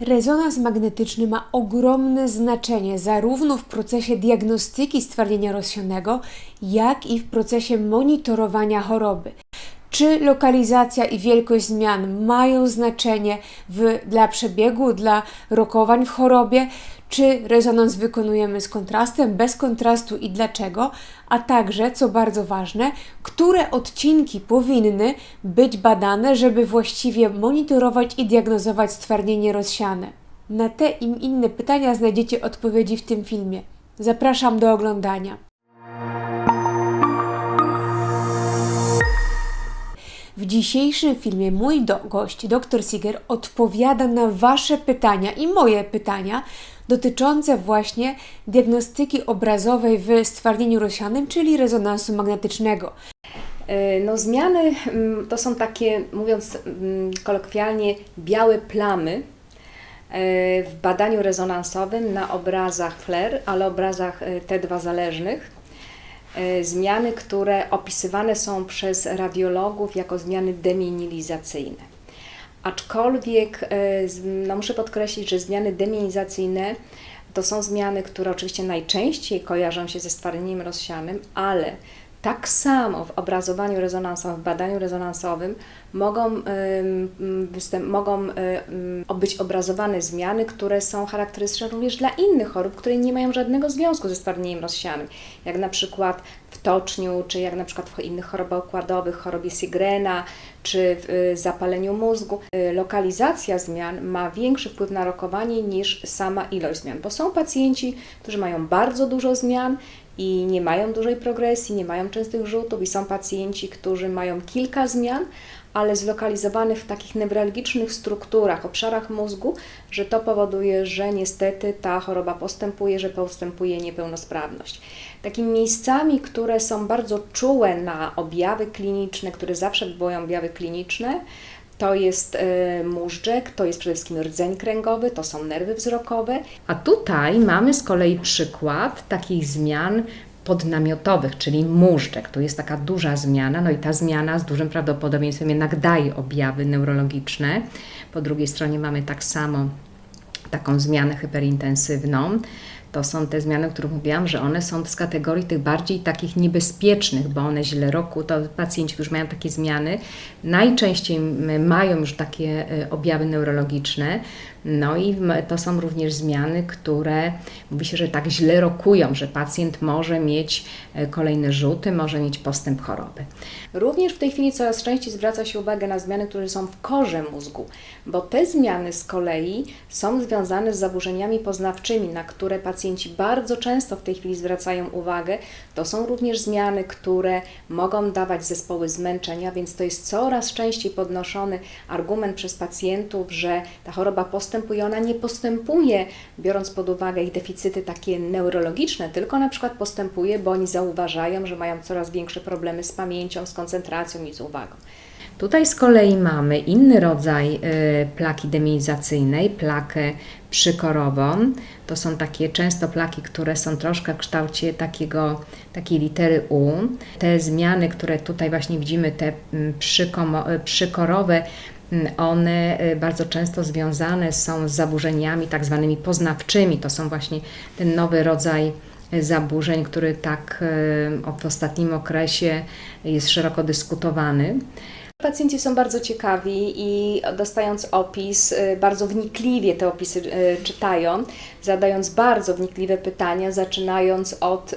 Rezonans magnetyczny ma ogromne znaczenie zarówno w procesie diagnostyki stwardnienia rozsianego, jak i w procesie monitorowania choroby. Czy lokalizacja i wielkość zmian mają znaczenie w, dla przebiegu, dla rokowań w chorobie, czy rezonans wykonujemy z kontrastem, bez kontrastu i dlaczego, a także, co bardzo ważne, które odcinki powinny być badane, żeby właściwie monitorować i diagnozować stwardnienie rozsiane. Na te i inne pytania znajdziecie odpowiedzi w tym filmie. Zapraszam do oglądania. W dzisiejszym filmie mój do, gość, dr Siger, odpowiada na Wasze pytania i moje pytania dotyczące właśnie diagnostyki obrazowej w stwardnieniu rozsianym, czyli rezonansu magnetycznego. E, No, zmiany mm, to są takie, mówiąc mm, kolokwialnie, białe plamy e, w badaniu rezonansowym na obrazach FLAIR, ale obrazach e, T2 zależnych. Zmiany, które opisywane są przez radiologów jako zmiany demielinizacyjne. Aczkolwiek e, no muszę podkreślić, że zmiany demielinizacyjne to są zmiany, które oczywiście najczęściej kojarzą się ze stwardnieniem rozsianym, ale tak samo w obrazowaniu rezonansowym, w badaniu rezonansowym mogą, mogą ym, być obrazowane zmiany, które są charakterystyczne również dla innych chorób, które nie mają żadnego związku ze stwardnieniem rozsianym, jak na przykład w toczniu, czy jak na przykład w innych chorobach układowych, chorobie Sigrena, czy w y, zapaleniu mózgu. Y, Lokalizacja zmian ma większy wpływ na rokowanie niż sama ilość zmian, bo są pacjenci, którzy mają bardzo dużo zmian i nie mają dużej progresji, nie mają częstych rzutów i są pacjenci, którzy mają kilka zmian, ale zlokalizowanych w takich newralgicznych strukturach, obszarach mózgu, że to powoduje, że niestety ta choroba postępuje, że postępuje niepełnosprawność. Takimi miejscami, które są bardzo czułe na objawy kliniczne, które zawsze wywołują objawy kliniczne, to jest e, móżdżek, to jest przede wszystkim rdzeń kręgowy, to są nerwy wzrokowe. A tutaj mamy z kolei przykład takich zmian podnamiotowych, czyli móżdżek. To jest taka duża zmiana, no i ta zmiana z dużym prawdopodobieństwem jednak daje objawy neurologiczne. Po drugiej stronie mamy tak samo taką zmianę hyperintensywną. To są te zmiany, o których mówiłam, że one są z kategorii tych bardziej takich niebezpiecznych, bo one źle roku, to pacjenci, którzy mają takie zmiany, najczęściej mają już takie e, objawy neurologiczne. No i to są również zmiany, które mówi się, że tak źle rokują, że pacjent może mieć e, kolejne rzuty, może mieć postęp choroby. Również w tej chwili coraz częściej zwraca się uwagę na zmiany, które są w korze mózgu, bo te zmiany z kolei są związane z zaburzeniami poznawczymi, na które pacjenci bardzo często w tej chwili zwracają uwagę. To są również zmiany, które mogą dawać zespoły zmęczenia, więc to jest coraz częściej podnoszony argument przez pacjentów, że ta choroba postępuje, ona nie postępuje, biorąc pod uwagę ich deficyty takie neurologiczne, tylko na przykład postępuje, bo oni zauważają, że mają coraz większe problemy z pamięcią, z koncentracją i z uwagą. Tutaj z kolei mamy inny rodzaj y, plaki demilizacyjnej, plakę przykorową. To są takie często plaki, które są troszkę w kształcie takiego, takiej litery U. Te zmiany, które tutaj właśnie widzimy, te mm, y, przykorowe, one y, bardzo często związane są z zaburzeniami tak zwanymi poznawczymi. To są właśnie ten nowy rodzaj y, zaburzeń, który tak y, w ostatnim okresie jest szeroko dyskutowany. Pacjenci są bardzo ciekawi i dostając opis, bardzo wnikliwie te opisy czytają, zadając bardzo wnikliwe pytania, zaczynając od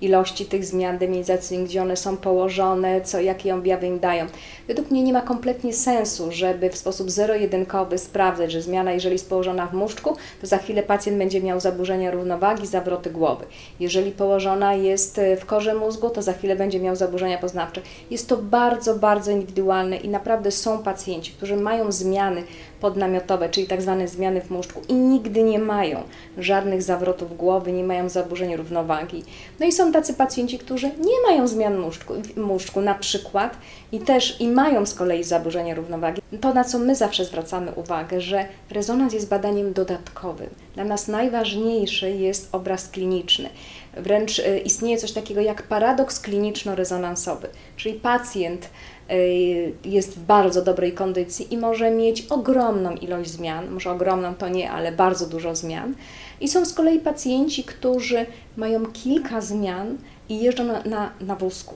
ilości tych zmian demilizacyjnych, gdzie one są położone, co, jakie objawy im dają. Według mnie nie ma kompletnie sensu, żeby w sposób zero-jedynkowy sprawdzać, że zmiana, jeżeli jest położona w muszczku, to za chwilę pacjent będzie miał zaburzenia równowagi, zawroty głowy. Jeżeli położona jest y, w korze mózgu, to za chwilę będzie miał zaburzenia poznawcze. Jest to bardzo, bardzo indywidualne i naprawdę są pacjenci, którzy mają zmiany podnamiotowe, czyli tak zwane zmiany w muszczku i nigdy nie mają żadnych zawrotów głowy, nie mają zaburzeń równowagi. No i są tacy pacjenci, którzy nie mają zmian muszczku, muszczku na przykład i też i mają z kolei zaburzenia równowagi. To, na co my zawsze zwracamy uwagę, że rezonans jest badaniem dodatkowym. Dla nas najważniejszy jest obraz kliniczny. Wręcz y, istnieje coś takiego jak paradoks kliniczno-rezonansowy, czyli pacjent y, jest w bardzo dobrej kondycji i może mieć ogromną ilość zmian, może ogromną to nie, ale bardzo dużo zmian. I są z kolei pacjenci, którzy mają kilka zmian i jeżdżą na, na, na wózku.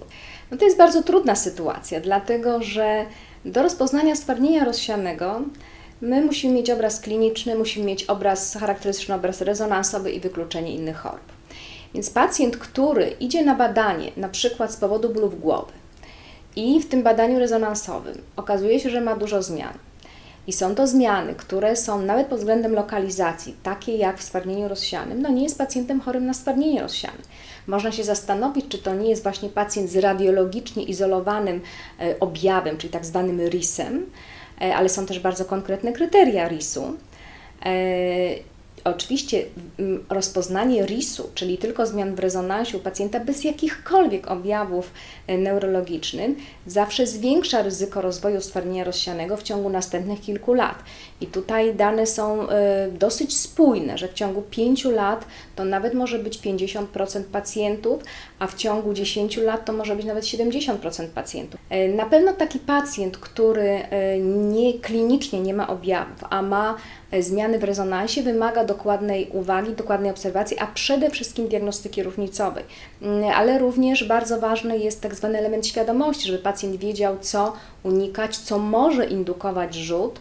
No to jest bardzo trudna sytuacja, dlatego że do rozpoznania stwardnienia rozsianego my musimy mieć obraz kliniczny, musimy mieć obraz charakterystyczny, obraz rezonansowy i wykluczenie innych chorób. Więc pacjent, który idzie na badanie, na przykład z powodu bólów głowy, i w tym badaniu rezonansowym okazuje się, że ma dużo zmian. I są to zmiany, które są nawet pod względem lokalizacji, takie jak w stwardnieniu rozsianym, no nie jest pacjentem chorym na stwardnienie rozsiane. Można się zastanowić, czy to nie jest właśnie pacjent z radiologicznie izolowanym e, objawem, czyli tak zwanym RIS-em, e, ale są też bardzo konkretne kryteria RIS-u. Oczywiście mm, rozpoznanie RIS-u, czyli tylko zmian w rezonansie u pacjenta bez jakichkolwiek objawów e, neurologicznych, zawsze zwiększa ryzyko rozwoju stwardnienia rozsianego w ciągu następnych kilku lat. I tutaj dane są e, dosyć spójne, że w ciągu 5 lat to nawet może być 50% pacjentów, a w ciągu 10 lat to może być nawet 70% pacjentów. E, Na pewno taki pacjent, który nie klinicznie nie ma objawów, a ma zmiany w rezonansie wymaga dokładnej uwagi, dokładnej obserwacji, a przede wszystkim diagnostyki różnicowej. Mm, Ale również bardzo ważny jest tak zwany element świadomości, żeby pacjent wiedział, co unikać, co może indukować rzut, y,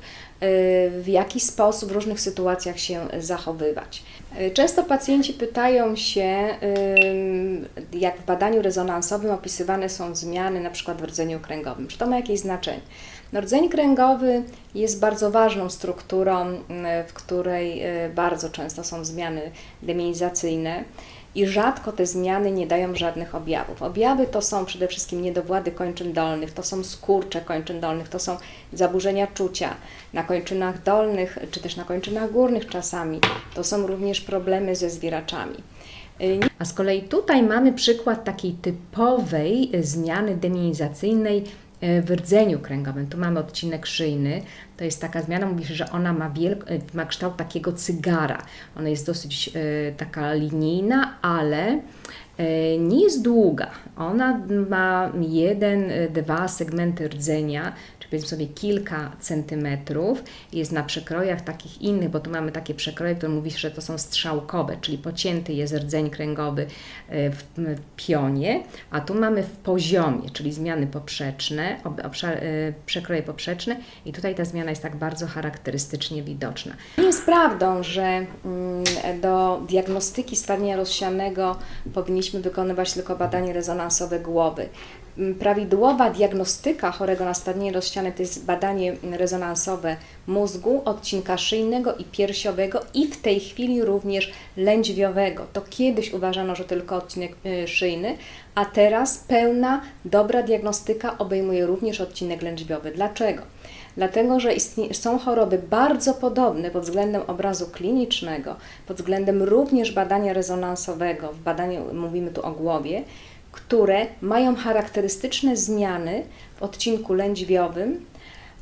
w jaki sposób w różnych sytuacjach się zachowywać. Y, Często pacjenci pytają się, jak w badaniu rezonansowym opisywane są zmiany na przykład w rdzeniu kręgowym. Czy to ma jakieś znaczenie? No, rdzeń kręgowy jest bardzo ważną strukturą, w której y, bardzo często są zmiany deminizacyjne i rzadko te zmiany nie dają żadnych objawów. Objawy to są przede wszystkim niedowłady kończyn dolnych, to są skurcze kończyn dolnych, to są zaburzenia czucia na kończynach dolnych czy też na kończynach górnych czasami. To są również problemy ze zwieraczami. Y, A z kolei tutaj mamy przykład takiej typowej y, zmiany deminizacyjnej w rdzeniu kręgowym. Tu mamy odcinek szyjny. To jest taka zmiana, mówi się, że ona ma, wielk, y, ma kształt takiego cygara. Ona jest dosyć y, taka linijna, ale nie jest długa. Ona ma jeden, y, dwa segmenty rdzenia, czy powiedzmy sobie kilka centymetrów. Jest na przekrojach takich innych, bo tu mamy takie przekroje, które mówi się, że to są strzałkowe, czyli pocięty jest rdzeń kręgowy y, w pionie, a tu mamy w poziomie, czyli zmiany poprzeczne, ob, obszar, przekroje poprzeczne i tutaj ta zmiana jest tak bardzo charakterystycznie widoczna. Nie jest prawdą, że mm, do diagnostyki stwardnienia rozsianego powinniśmy wykonywać tylko badanie rezonansowe głowy. Mm, Prawidłowa diagnostyka chorego na stwardnienie rozsiane to jest badanie rezonansowe mózgu, odcinka szyjnego i piersiowego i w tej chwili również lędźwiowego. To kiedyś uważano, że tylko odcinek y, szyjny, a teraz pełna, dobra diagnostyka obejmuje również odcinek lędźwiowy. Dlaczego? Dlatego, że są choroby bardzo podobne pod względem obrazu klinicznego, pod względem również badania rezonansowego, w badaniu mówimy tu o głowie, które mają charakterystyczne zmiany w odcinku lędźwiowym,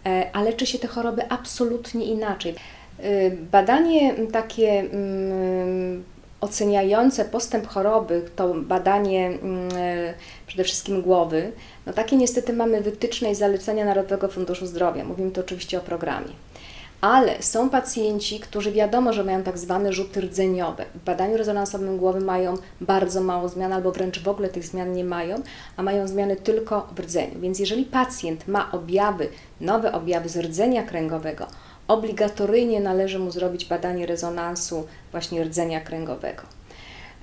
e, a leczy się te choroby absolutnie inaczej. Y, Badanie takie mm, oceniające postęp choroby, to badanie mm, przede wszystkim głowy, no takie niestety mamy wytyczne i zalecenia Narodowego Funduszu Zdrowia. Mówimy tu oczywiście o programie. Ale są pacjenci, którzy wiadomo, że mają tak zwane rzuty rdzeniowe. W badaniu rezonansowym głowy mają bardzo mało zmian, albo wręcz w ogóle tych zmian nie mają, a mają zmiany tylko w rdzeniu. Więc jeżeli pacjent ma objawy, nowe objawy z rdzenia kręgowego, obligatoryjnie należy mu zrobić badanie rezonansu właśnie rdzenia kręgowego.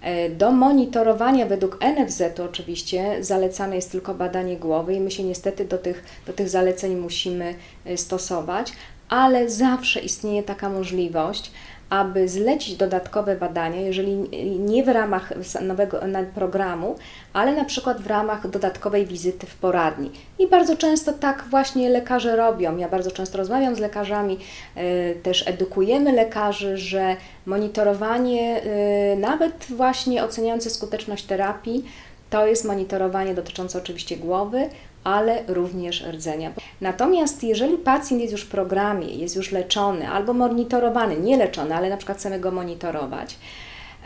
E, Do monitorowania według NFZ-u oczywiście zalecane jest tylko badanie głowy i my się niestety do tych, do tych zaleceń musimy e, stosować, ale zawsze istnieje taka możliwość, aby zlecić dodatkowe badania, jeżeli nie w ramach nowego programu, ale na przykład w ramach dodatkowej wizyty w poradni. I bardzo często tak właśnie lekarze robią. Ja bardzo często rozmawiam z lekarzami, e, też edukujemy lekarzy, że monitorowanie, e, nawet właśnie oceniające skuteczność terapii, to jest monitorowanie dotyczące oczywiście głowy, ale również rdzenia. Natomiast jeżeli pacjent jest już w programie, jest już leczony albo monitorowany, nie leczony, ale na przykład chcemy go monitorować,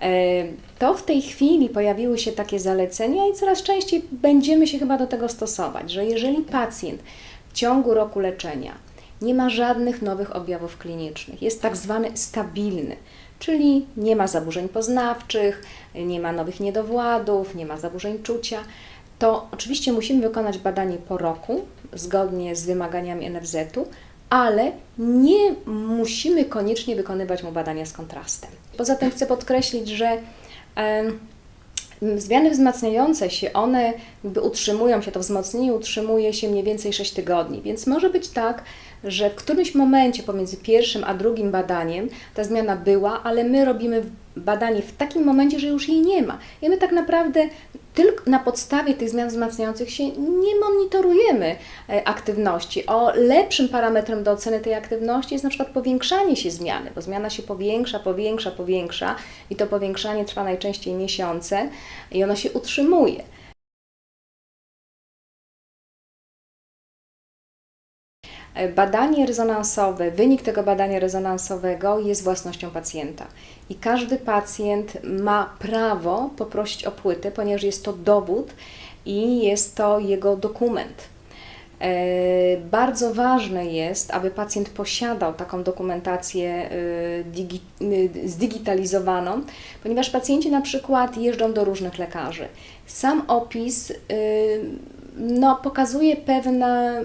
e, to w tej chwili pojawiły się takie zalecenia i coraz częściej będziemy się chyba do tego stosować, że jeżeli pacjent w ciągu roku leczenia nie ma żadnych nowych objawów klinicznych. Jest tak zwany stabilny, czyli nie ma zaburzeń poznawczych, nie ma nowych niedowładów, nie ma zaburzeń czucia. To oczywiście musimy wykonać badanie po roku, zgodnie z wymaganiami NFZ-u, ale nie musimy koniecznie wykonywać mu badania z kontrastem. Poza tym chcę podkreślić, że Zmiany wzmacniające się, one utrzymują się, to wzmocnienie utrzymuje się mniej więcej 6 tygodni, więc może być tak, że w którymś momencie pomiędzy pierwszym a drugim badaniem ta zmiana była, ale my robimy badanie w takim momencie, że już jej nie ma. I my tak naprawdę tylko na podstawie tych zmian wzmacniających się nie monitorujemy e, aktywności. O lepszym parametrem do oceny tej aktywności jest na przykład powiększanie się zmiany, bo zmiana się powiększa, powiększa, powiększa i to powiększanie trwa najczęściej miesiące i ono się utrzymuje. Badanie rezonansowe, wynik tego badania rezonansowego jest własnością pacjenta i każdy pacjent ma prawo poprosić o płytę, ponieważ jest to dowód i jest to jego dokument. E, Bardzo ważne jest, aby pacjent posiadał taką dokumentację e, digi, e, zdigitalizowaną, ponieważ pacjenci na przykład jeżdżą do różnych lekarzy. Sam opis e, no, pokazuje pewne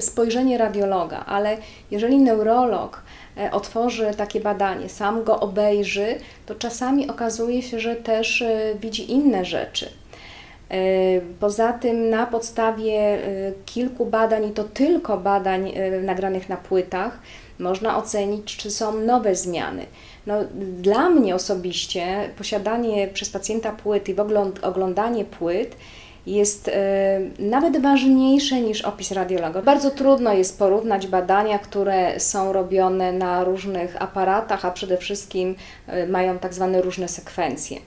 spojrzenie radiologa, ale jeżeli neurolog e, otworzy takie badanie, sam go obejrzy, to czasami okazuje się, że też e, widzi inne rzeczy. E, Poza tym na podstawie kilku badań, i to tylko badań nagranych na płytach, można ocenić, czy są nowe zmiany. No, dla mnie osobiście posiadanie przez pacjenta płyt i oglądanie płyt jest e, nawet ważniejsze niż opis radiologa. Bardzo trudno jest porównać badania, które są robione na różnych aparatach, a przede wszystkim e, mają tak zwane różne sekwencje.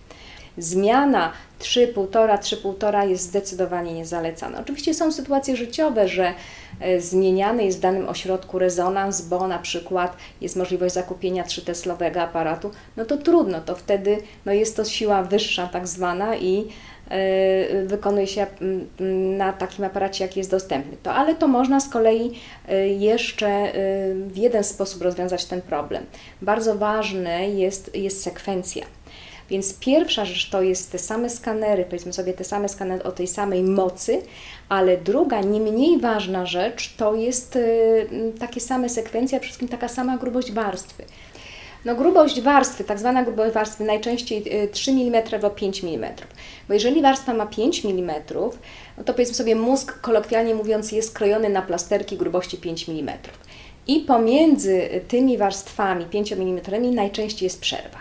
Zmiana 3,5, 3,5 jest zdecydowanie niezalecana. Oczywiście są sytuacje życiowe, że e, zmieniany jest w danym ośrodku rezonans, bo na przykład jest możliwość zakupienia 3-teslowego aparatu, no to trudno, to wtedy no jest to siła wyższa tak zwana i wykonuje się mm, mm, na takim aparacie, jaki jest dostępny. To, ale to można z kolei e, jeszcze e, w jeden sposób rozwiązać ten problem. Bardzo ważne jest, jest sekwencja. Więc pierwsza rzecz to jest te same skanery, powiedzmy sobie te same skanery o tej samej mocy, ale druga, nie mniej ważna rzecz to jest y, takie same sekwencje, a przede wszystkim taka sama grubość warstwy. No grubość warstwy, tak zwana grubość warstwy, najczęściej y, 3 mm albo 5 mm. Bo jeżeli warstwa ma 5 mm, no to powiedzmy sobie mózg, kolokwialnie mówiąc, jest skrojony na plasterki grubości 5 mm. I pomiędzy tymi warstwami 5 mm najczęściej jest przerwa.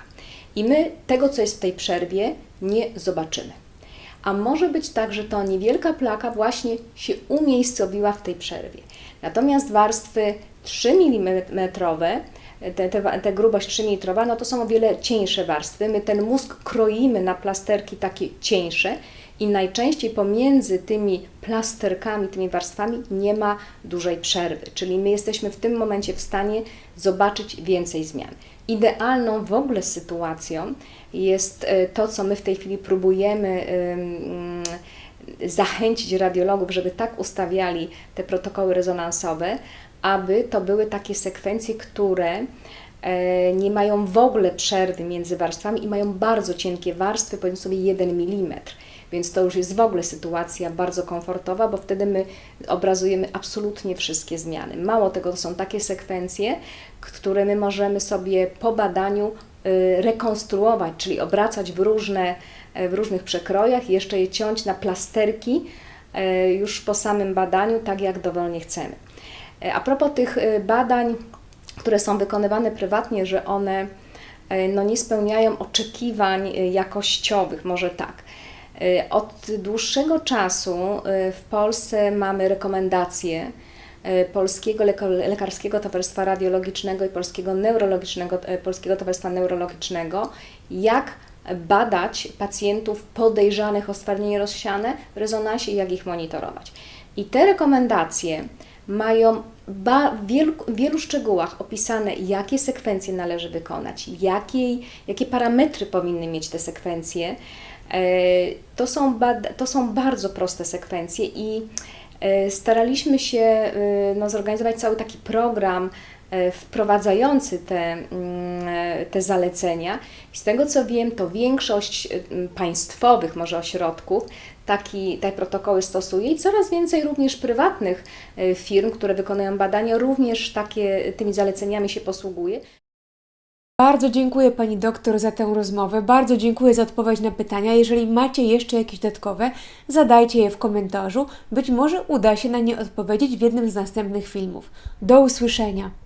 I my tego, co jest w tej przerwie, nie zobaczymy. A może być tak, że to niewielka plaka właśnie się umiejscowiła w tej przerwie. Natomiast warstwy 3 mm, te, te, te grubość 3 mm, no to są o wiele cieńsze warstwy. My ten mózg kroimy na plasterki takie cieńsze i najczęściej pomiędzy tymi plasterkami, tymi warstwami nie ma dużej przerwy, czyli my jesteśmy w tym momencie w stanie zobaczyć więcej zmian. Idealną w ogóle sytuacją jest e, to, co my w tej chwili próbujemy zachęcić radiologów, żeby tak ustawiali te protokoły rezonansowe, aby to były takie sekwencje, które e, nie mają w ogóle przerwy między warstwami i mają bardzo cienkie warstwy, powiedzmy sobie 1 mm. Więc to już jest w ogóle sytuacja bardzo komfortowa, bo wtedy my obrazujemy absolutnie wszystkie zmiany. Mało tego, to są takie sekwencje, które my możemy sobie po badaniu y, rekonstruować, czyli obracać w, różne, e, w różnych przekrojach i jeszcze je ciąć na plasterki e, już po samym badaniu, tak jak dowolnie chcemy. E, A propos tych y, badań, które są wykonywane prywatnie, że one e, no, nie spełniają oczekiwań jakościowych, może tak. E, Od dłuższego czasu e, w Polsce mamy rekomendacje e, Polskiego Lekarskiego Towarzystwa Radiologicznego i Polskiego Neurologicznego, e, Polskiego Towarzystwa Neurologicznego, jak badać pacjentów podejrzanych o stwardnienie rozsiane w rezonansie i jak ich monitorować. I te rekomendacje mają w wielu, wielu szczegółach opisane, jakie sekwencje należy wykonać, jakiej, jakie parametry powinny mieć te sekwencje. E, To są, to są bardzo proste sekwencje i E, Staraliśmy się e, no, zorganizować cały taki program wprowadzający te, mm, te zalecenia. I z tego co wiem, to większość m, państwowych może ośrodków taki, te protokoły stosuje i coraz więcej również prywatnych e, firm, które wykonują badania, również takie, tymi zaleceniami się posługuje. Bardzo dziękuję Pani doktor za tę rozmowę, bardzo dziękuję za odpowiedź na pytania. Jeżeli macie jeszcze jakieś dodatkowe, zadajcie je w komentarzu. Być może uda się na nie odpowiedzieć w jednym z następnych filmów. Do usłyszenia!